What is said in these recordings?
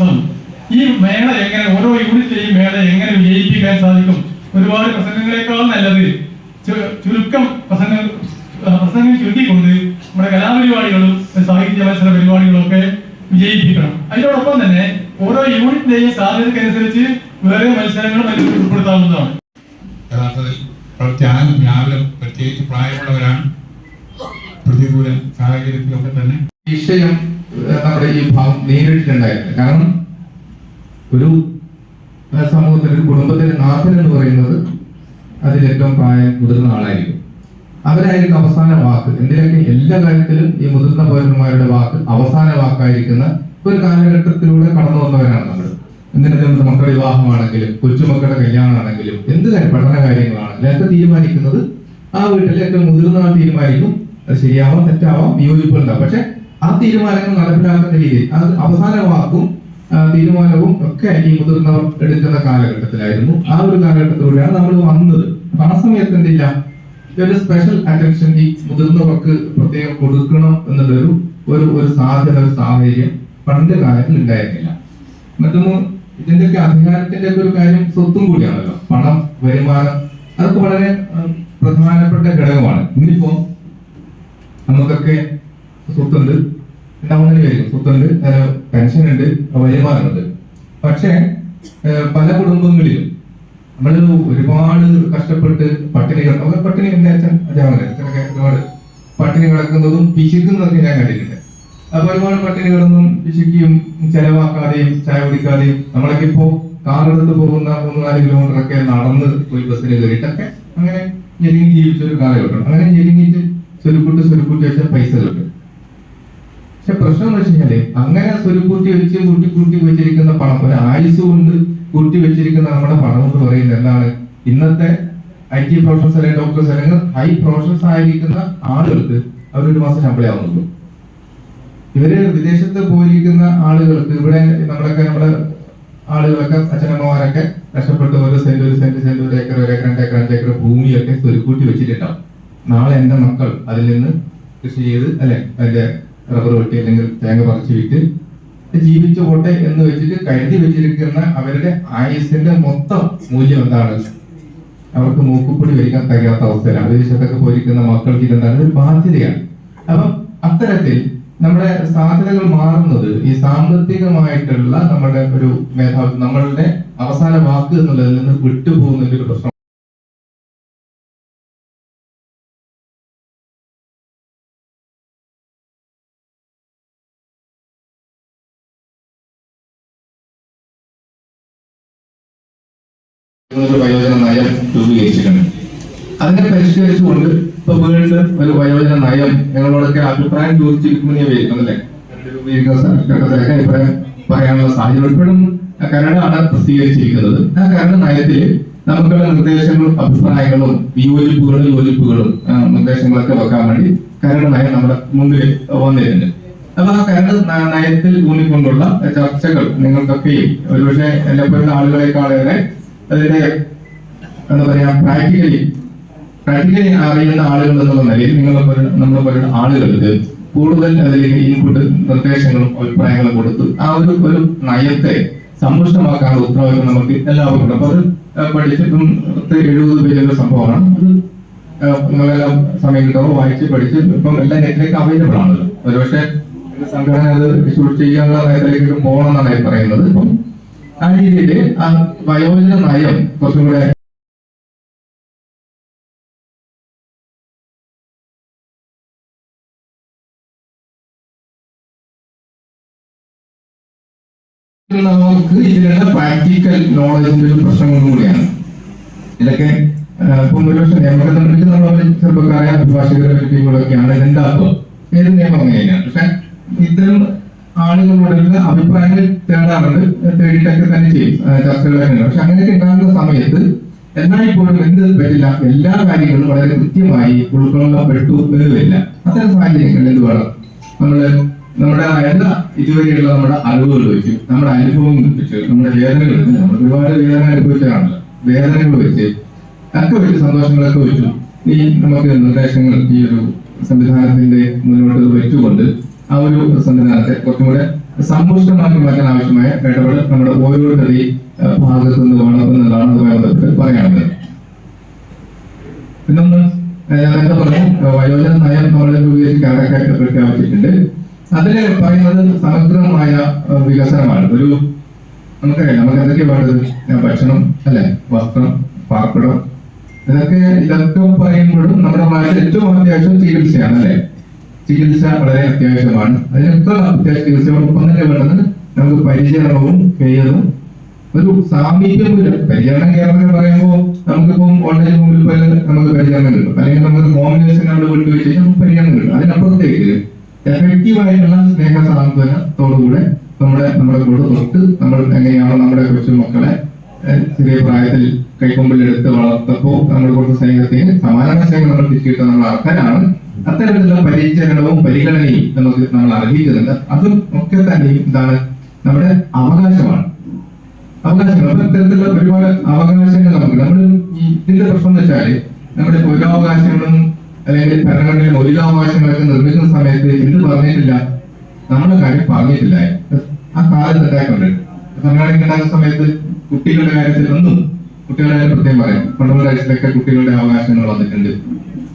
ദിവസം ഈ മേള എങ്ങനെ ഓരോ യൂണിറ്റിലെയും മേള എങ്ങനെ വിജയിപ്പിക്കാൻ സാധിക്കും? ഒരുപാട് പ്രസംഗങ്ങളെക്കാൾ നല്ലത് ചുരുക്കം പ്രസംഗ പ്രസംഗം ചുരുക്കിക്കൊണ്ട് നമ്മുടെ കലാപരിപാടികളും സാഹിത്യ മത്സര പരിപാടികളും ഒക്കെ വിജയിപ്പിക്കണം. അതിനോടൊപ്പം തന്നെ ഓരോ യൂണിറ്റിന്റെയും സാധ്യതക്കനുസരിച്ച് വേറെ മത്സരങ്ങളും അതിൽ ഉൾപ്പെടുത്താവുന്നതാണ്. യഥാർത്ഥത്തിൽ ത്യാഗം പ്രത്യേകിച്ച് പ്രായമുള്ളവരാണ് പ്രതികൂല സാഹചര്യത്തിലൊക്കെ തന്നെ. വിഷയം നമ്മുടെ ഈ ഭാവം നേരിട്ടിട്ടുണ്ടായിരുന്നു. കാരണം ഒരു സമൂഹത്തിൽ ഒരു കുടുംബത്തിലെ നാഥൻ എന്ന് പറയുന്നത് അതിലേറ്റവും പ്രായം മുതിർന്ന ആളായിരിക്കും. അവരായിരിക്കും അവസാന വാക്ക്. എന്തിനൊക്കെ? എല്ലാ കാര്യത്തിലും ഈ മുതിർന്ന പൗരന്മാരുടെ വാക്ക് അവസാന വാക്കായിരിക്കുന്ന ഒരു കാലഘട്ടത്തിലൂടെ കടന്നു വന്നവരാണ് നമ്മൾ. എന്തിനും മക്കളുടെ വിവാഹമാണെങ്കിലും കൊച്ചുമക്കളുടെ കല്യാണമാണെങ്കിലും എന്ത് കാര്യം? പഠന കാര്യങ്ങളാണെങ്കിലും ഒക്കെ തീരുമാനിക്കുന്നത് ആ വീട്ടിലെ ഏറ്റവും മുതിർന്ന തീരുമാനിക്കും. അത് ശരിയാവാം തെറ്റാവാം വിയോജിപ്പുണ്ടാവും. പക്ഷെ ആ തീരുമാനങ്ങൾ നടപ്പിലാക്കുന്ന രീതിയിൽ അത് അവസാന വാക്കും തീരുമാനവും ഒക്കെ ഈ മുതിർന്നവർ എടുക്കുന്ന കാലഘട്ടത്തിലായിരുന്നു. ആ ഒരു കാലഘട്ടത്തിലൂടെയാണ് നമ്മൾ വന്നത്. അപ്പൊ ആ സമയത്ത് എന്തില്ല? ഒരു സ്പെഷ്യൽ അറ്റൻഷൻ ഈ മുതിർന്നവർക്ക് പ്രത്യേകം കൊടുക്കണം എന്നുള്ളൊരു ഒരു ഒരു സാധ്യത ഒരു സാഹചര്യം പണ്ട് കാലത്തിൽ ഉണ്ടായിരുന്നില്ല. മറ്റൊന്ന് ഇതിന്റെയൊക്കെ അധികാരത്തിന്റെ ഒക്കെ ഒരു കാര്യം സ്വത്തും കൂടിയാണല്ലോ. പണം വരുമാനം അതൊക്കെ വളരെ പ്രധാനപ്പെട്ട ഘടകമാണ്. ഇന്നിപ്പോ നമുക്കൊക്കെ സ്വത്തുണ്ട്. ഉണ്ടാവുന്നതിന് കാര്യം സ്വത്തുണ്ട് പെൻഷൻ ഉണ്ട് വരുമാനമുണ്ട് പക്ഷേ പല കുടുംബങ്ങളിലും നമ്മൾ ഒരുപാട് കഷ്ടപ്പെട്ട് പട്ടിണി കിടക്കും പട്ടിണി എന്റെ അച്ഛൻ അച്ഛനെ അച്ഛനൊക്കെ ഒരുപാട് പട്ടിണി കിടക്കുന്നതും പിശിക്കുന്നതൊക്കെ ഞാൻ കണ്ടിട്ടുണ്ട്. അപ്പൊ ഒരുപാട് പട്ടിണി കിടന്നും പിശിക്കുകയും ചെലവാക്കാതെയും ചായ കുടിക്കാതെയും നമ്മളൊക്കെ ഇപ്പോ കാറെടുത്ത് പോകുന്ന മൂന്ന് നാല് കിലോമീറ്റർ ഒക്കെ നടന്ന് പോയി ബസ്സിന് കയറിയിട്ടൊക്കെ അങ്ങനെ ഞെരുങ്ങി ജീവിച്ച ഒരു കാലഘട്ടം. അങ്ങനെ ഞെരുങ്ങിയിട്ട് സ്വരുക്കൂട്ട് സ്വരുക്കൂട്ടി വെച്ച പൈസ കിട്ടും. പക്ഷെ പ്രശ്നം എന്ന് വെച്ച് കഴിഞ്ഞാൽ അങ്ങനെ സ്വരുക്കൂട്ടി വെച്ച് കൂട്ടി കൂട്ടി വെച്ചിരിക്കുന്ന പണം ഒരു ആയുസ് കൊണ്ട് കൂട്ടി വെച്ചിരിക്കുന്ന നമ്മുടെ പണം എന്ന് പറയുന്നത് എന്താണ്? ഇന്നത്തെ ഐ ടി പ്രൊഫഷൻസ് അല്ലെങ്കിൽ ഡോക്ടേഴ്സ് അല്ലെങ്കിൽ ഹൈ പ്രൊഫഷൻസ് ആയിരിക്കുന്ന ആളുകൾക്ക് അവർ ഒരു മാസം ശമ്പളമാവുന്നുള്ളൂ ഇവർ വിദേശത്ത് പോയിരിക്കുന്ന ആളുകൾക്ക് ഇവിടെ നമ്മളൊക്കെ നമ്മുടെ ആളുകളൊക്കെ അച്ഛനമ്മമാരൊക്കെ കഷ്ടപ്പെട്ട് ഒരു സെന്റ് ഒരു സെന്റ് സെന്റ് ഒരു ഏക്കർ ഒരു ഏക്കർ രണ്ട് ഏക്കർ അഞ്ച് ഏക്കർ ഭൂമിയൊക്കെ സ്വരുക്കൂട്ടി വെച്ചിട്ടുണ്ടാവും. നാളെ എന്റെ മക്കൾ അതിൽ നിന്ന് കൃഷി ചെയ്ത് അല്ലെ അതിന്റെ റബ്ബർ വെട്ടി അല്ലെങ്കിൽ തേങ്ങ പറിച്ചു വിറ്റ് ജീവിച്ചു പോട്ടെ എന്ന് വെച്ചിട്ട് കരുതി വെച്ചിരിക്കുന്ന അവരുടെ ആയുസിന്റെ മൊത്തം മൂല്യം എന്താണ്? അവർക്ക് മൂക്കുപൊടി വരിക്കാൻ കഴിയാത്ത അവസ്ഥയാണ് വിദേശത്തൊക്കെ പോയിരിക്കുന്ന മക്കൾക്ക് ഇതെന്താണ്? ഒരു ബാധ്യതയാണ്. അപ്പം അത്തരത്തിൽ നമ്മുടെ സാധ്യതകൾ മാറുന്നത് ഈ സാമ്പത്തികമായിട്ടുള്ള നമ്മുടെ ഒരു മേധാവി നമ്മളുടെ അവസാന വാക്ക് എന്നുള്ളതിൽ നിന്ന് വിട്ടുപോകുന്ന ഒരു പ്രശ്നം ഒരു വയോജന നയം രൂപീകരിച്ചിട്ടുണ്ട്. അതിനെ പരിഷ്കരിച്ചുകൊണ്ട് ഇപ്പൊ വീണ്ടും ഒരു വയോജന നയം നിങ്ങളോടൊക്കെ അഭിപ്രായം ചോദിച്ചിരിക്കുമെന്ന് ഞാൻ വിചാരിക്കുന്നല്ലേ? അഭിപ്രായം പറയാനുള്ള സാഹചര്യം കരട് ആണ് പ്രസിദ്ധീകരിച്ചിരിക്കുന്നത്. ആ കരട് നയത്തിൽ നമുക്കുള്ള നിർദ്ദേശങ്ങളും അഭിപ്രായങ്ങളും വിയോജിപ്പുകളും യോജിപ്പുകളും നിർദ്ദേശങ്ങളൊക്കെ വെക്കാൻ വേണ്ടി കരട് നയം നമ്മുടെ മുമ്പിൽ വന്നിട്ടുണ്ട്. അപ്പൊ ആ കരട് നയത്തിൽ ഊന്നിക്കൊണ്ടുള്ള ചർച്ചകൾ നിങ്ങൾക്കൊക്കെയും ഒരുപക്ഷെ പോലുള്ള ആളുകളെക്കാളേറെ അതിന്റെ എന്താ പറയാ പ്രാക്ടിക്കലി പ്രാക്ടിക്കലി അറിയുന്ന ആളുകൾ എന്നുള്ള നിലയിൽ നിങ്ങൾ നമ്മൾ പറയുന്ന ആളുകൾക്ക് കൂടുതൽ അതിലേക്ക് ഇൻപുട്ട് നിർദ്ദേശങ്ങളും അഭിപ്രായങ്ങളും കൊടുത്ത് ആ ഒരു ഒരു നയത്തെ സമ്പുഷ്ടമാക്കാനുള്ള ഉത്തരവാദിത്വം നമുക്ക് എല്ലാവർക്കും ഉണ്ട്. അപ്പൊ അത് പഠിച്ചിട്ടും പത്ത് എഴുപത് പേജുള്ള സംഭവമാണ്. അത് നിങ്ങളെല്ലാം സമയം കിട്ടുമ്പോൾ വായിച്ച് പഠിച്ച് ഇപ്പം എല്ലാം നെറ്റിലേക്ക് അവൈലബിൾ ആണല്ലോ. ഒരുപക്ഷെ ഒരു സംഘടന അത് ചെയ്യാനുള്ള നയത്തിലേക്ക് പോകണം എന്നാണ് പറയുന്നത്. ഇപ്പം ആ രീതിയിൽ ആ വയോജന നയം കുറച്ചും കൂടെ നമുക്ക് ഇതിലുള്ള പ്രാക്ടിക്കൽ നോളജിന്റെ ഒരു പ്രശ്നങ്ങളും കൂടിയാണ്. ഇതൊക്കെ ഇപ്പം ഒരുപക്ഷെ നിയമത്തെ സംബന്ധിച്ച് നമ്മൾ ചെറുപ്പക്കാരെ അഭിഭാഷകരെ വ്യക്തികളൊക്കെയാണ് ഇതെന്താക്കുക ഏത് നിയമം അങ്ങനെയാണ്. പക്ഷെ ഇത്തരം ആളുകളോടുള്ള അഭിപ്രായങ്ങൾ തേടാറുണ്ട്. തേടിയിട്ടൊക്കെ തന്നെ ചെയ്യും. ചർച്ചകളൊക്കെ പക്ഷെ അങ്ങനെയൊക്കെ ഉണ്ടാകുന്ന സമയത്ത് എല്ലായ്പ്പോഴും എന്ത് പറ്റില്ല? എല്ലാ കാര്യങ്ങളും വളരെ കൃത്യമായി ഉൾക്കൊള്ളപ്പെട്ടു എന്ന് വരില്ല അത്തരം സാഹചര്യങ്ങളിൽ എന്ത് വേണം? നമ്മൾ നമ്മുടെ എല്ലാ ഇതുവരെയുള്ള നമ്മുടെ അറിവുകൾ വെച്ച് നമ്മുടെ അനുഭവങ്ങൾ വെച്ച് നമ്മുടെ വേദനകൾ വെച്ച് നമ്മൾ ഒരുപാട് വേദന അനുഭവിച്ചതാണല്ലോ. വേദനകൾ വെച്ച് ഒക്കെ വെച്ച് സന്തോഷങ്ങളൊക്കെ വെച്ചു ഈ നമുക്ക് നിർദ്ദേശങ്ങൾ ഈ ഒരു സംവിധാനത്തിന്റെ മുന്നോട്ട് വെച്ചുകൊണ്ട് ആ ഒരു സംവിധാനത്തെ കുറച്ചും കൂടെ സമ്പുഷ്ടമാക്കി മാറ്റാൻ ആവശ്യമായ ഇടപെടൽ നമ്മുടെ ഓരോരുത്തരുടെയും ഭാഗത്തു നിന്ന് വേണം എന്നതാണ് അതുമായി ബന്ധപ്പെട്ട് പറയാനുള്ളത്. പിന്നൊന്ന് എന്താ ഏഹ്, വയോജന നയം നമ്മൾ രൂപീകരിച്ച് പ്രഖ്യാപിച്ചിട്ടുണ്ട് അതിൽ പറയുന്നത് സമഗ്രമായ വികസനമാണ്. ഒരു നമുക്കറിയാം നമുക്ക് എന്തൊക്കെ വേണ്ടത്? ഭക്ഷണം അല്ലെ? വസ്ത്രം പാർപ്പിടം. ഇതൊക്കെ ഇതൊക്കെ പറയുമ്പോഴും നമ്മുടെ നാട്ടിൽ ഏറ്റവും അത്യാവശ്യം ചികിത്സയാണ് അല്ലെ? ചികിത്സ വളരെ അത്യാവശ്യമാണ്. അതിനൊക്കെ അത്യാവശ്യ ചികിത്സയോടൊപ്പം തന്നെ വേണ്ടത് നമുക്ക് പരിചരണവും കെയറും ഒരു സാമീപ്യമില്ല പരിചരണം കേരളത്തിൽ പറയുമ്പോൾ നമുക്കിപ്പം ഓൺലൈൻ മുമ്പിൽ പോലെ നമുക്ക് പരിചരണം കിട്ടും. അല്ലെങ്കിൽ നമുക്ക് ഹോം നേഴ്സിനെ അവിടെ വീട്ടിൽ വെച്ച് നമുക്ക് പരിചരണം കിട്ടും. അതിനപ്പുറത്തേക്ക് എഫക്റ്റീവ് ആയിട്ടുള്ള സ്നേഹ സാന്ത്വനത്തോടുകൂടെ നമ്മുടെ നമ്മുടെ കൂടെ തൊട്ട് നമ്മൾ എങ്ങനെയാണോ നമ്മുടെ കൊച്ചു മക്കളെ ചെറിയ പ്രായത്തിൽ കൈക്കൊമ്പിൽ എടുത്ത് വളർത്തപ്പോ നമ്മൾ കൊടുത്ത സ്നേഹത്തിന് സമാനമായ സ്നേഹം നമ്മൾ തിരിച്ചിട്ട് നമ്മൾ അർഹനാണ് അത്തരത്തിലുള്ള പരിചരണവും പരിഗണനയും നമുക്ക് നമ്മൾ അർഹിക്കുന്നുണ്ട്. അതും ഒക്കെ തന്നെയും ഇതാണ് നമ്മുടെ അവകാശമാണ്. അവകാശങ്ങൾ. അത്തരത്തിലുള്ള ഒരുപാട് അവകാശങ്ങൾ നമുക്ക് നമ്മൾ ഇതിന്റെ പ്രശ്നം എന്ന് വെച്ചാൽ നമ്മുടെ പൗരാവകാശങ്ങളും അല്ലെങ്കിൽ ഭരണഘടനയിലെ മൗലികാവകാശങ്ങളൊക്കെ നിർമ്മിക്കുന്ന സമയത്ത് ഇത് പറഞ്ഞിട്ടില്ല. നമ്മുടെ കാര്യം പറഞ്ഞിട്ടില്ല. ആ കാലം ഉണ്ടായിട്ടുണ്ട് ഭരണഘടന ഉണ്ടാകുന്ന സമയത്ത് കുട്ടികളുടെ കാര്യത്തിൽ ഒന്നും കുട്ടികളുടെ കാര്യം പ്രത്യേകം പറയാം. പണ്ടുള്ള റൈറ്റ്സിലൊക്കെ കുട്ടികളുടെ അവകാശങ്ങൾ വന്നിട്ടുണ്ട്.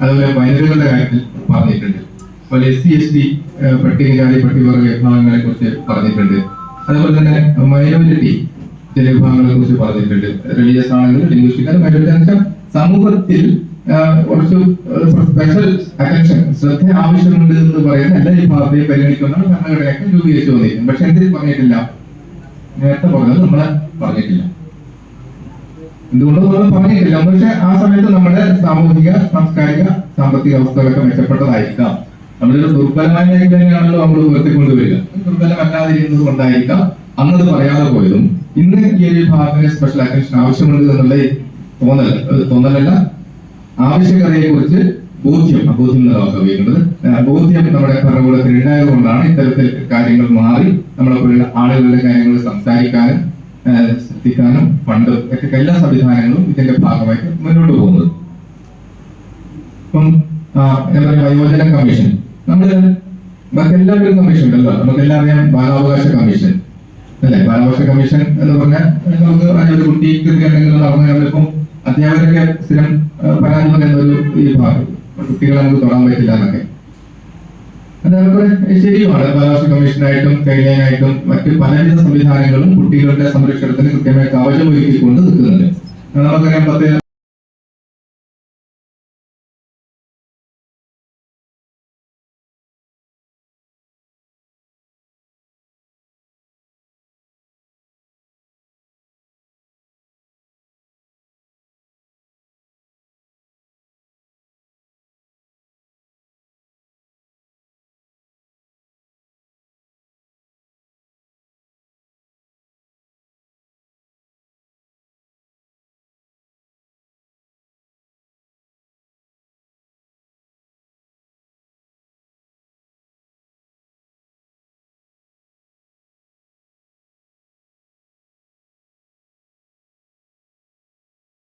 അതുപോലെ വനിതകളുടെ കാര്യത്തിൽ പറഞ്ഞിട്ടുണ്ട്. അതുപോലെ എസ് സി എസ് ടി പട്ടികജാതി പട്ടികവർഗ വിഭാഗങ്ങളെ കുറിച്ച് പറഞ്ഞിട്ടുണ്ട്. അതുപോലെ തന്നെ മൈനോറിറ്റി ചില വിഭാഗങ്ങളെ കുറിച്ച് പറഞ്ഞിട്ടുണ്ട്. റിലീജിയസ് ആണെങ്കിലും ലിംഗ്വിസ്റ്റിക് വെച്ചാൽ സമൂഹത്തിൽ കുറച്ച് സ്പെഷ്യൽ അറ്റൻഷൻ ശ്രദ്ധ ആവശ്യമുണ്ട് എന്ന് പറയുന്ന എല്ലാ വിഭാഗത്തെയും പരിഗണിക്കുന്നതാണ് ഭരണഘടനയൊക്കെ രൂപീകരിച്ചു വന്നിരിക്കുന്നത് പക്ഷെ എന്തിനും പറഞ്ഞിട്ടില്ല? നേരത്തെ പറഞ്ഞത് നമ്മളെ പറഞ്ഞിട്ടില്ല. എന്തുകൊണ്ടും നമ്മൾ പറഞ്ഞിട്ടില്ല. പക്ഷെ ആ സമയത്ത് നമ്മുടെ സാമൂഹിക സാംസ്കാരിക സാമ്പത്തിക അവസ്ഥകളൊക്കെ മെച്ചപ്പെട്ടതായിരിക്കാം. നമ്മളൊരു ദുർബലമായ തന്നെയാണല്ലോ നമ്മൾ ഉയർത്തിക്കൊണ്ടുവരിക. ദുർബലമല്ലാതിരിക്കുന്നത് കൊണ്ടായിരിക്കാം. അന്നത് പറയാതെ പോയതും ഇന്ന് ഈ ഒരു വിഭാഗത്തിന് സ്പെഷ്യൽ അറ്റൻഷൻ ആവശ്യമുണ്ട് എന്നുള്ള തോന്നൽ തോന്നലല്ല. ആവശ്യകതയെ കുറിച്ച് ബോധ്യം വാക്ക് ഉപയോഗിക്കുന്നത് ബോധ്യം നമ്മുടെ ഭരണകൂടത്തിൽ ഉണ്ടായത് കൊണ്ടാണ് ഇത്തരത്തിൽ കാര്യങ്ങൾ മാറി നമ്മളെ പോലുള്ള ആളുകളുടെ കാര്യങ്ങൾ സംസാരിക്കാനും ശ്രദ്ധിക്കാനും ഫണ്ട് ഒക്കെ എല്ലാ സംവിധാനങ്ങളും ഇതിന്റെ ഭാഗമായിട്ട് മുന്നോട്ട് പോകുന്നത്. ഇപ്പം വയോജന കമ്മീഷൻ. നമ്മൾ മറ്റെല്ലാവരും കമ്മീഷൻ ഉണ്ടല്ലോ. നമുക്കെല്ലാം അറിയാം ബാലാവകാശ കമ്മീഷൻ. അല്ലെ? ബാലാവകാശ കമ്മീഷൻ എന്ന് പറഞ്ഞാൽ നമുക്ക് ഒരു കുട്ടിക്ക് എന്തെങ്കിലും നടന്നു നമ്മളിപ്പം അധ്യാപകരൊക്കെ സ്ഥിരം പരാതി പറയുന്ന ഒരു ഈ കുട്ടികളെ നമുക്ക് തൊടാൻ പറ്റില്ല എന്നൊക്കെ. അതേപോലെ ശരിയുമാണ്. ബാലാവകാശ കമ്മീഷനായിട്ടും കൈലൈനായിട്ടും മറ്റ് പലവിധ സംവിധാനങ്ങളും കുട്ടികളുടെ സംരക്ഷണത്തിന് കൃത്യമായി കവചമൊരുക്കിക്കൊണ്ട് നിൽക്കുന്നുണ്ട്. നമുക്കറിയാം പത്ത്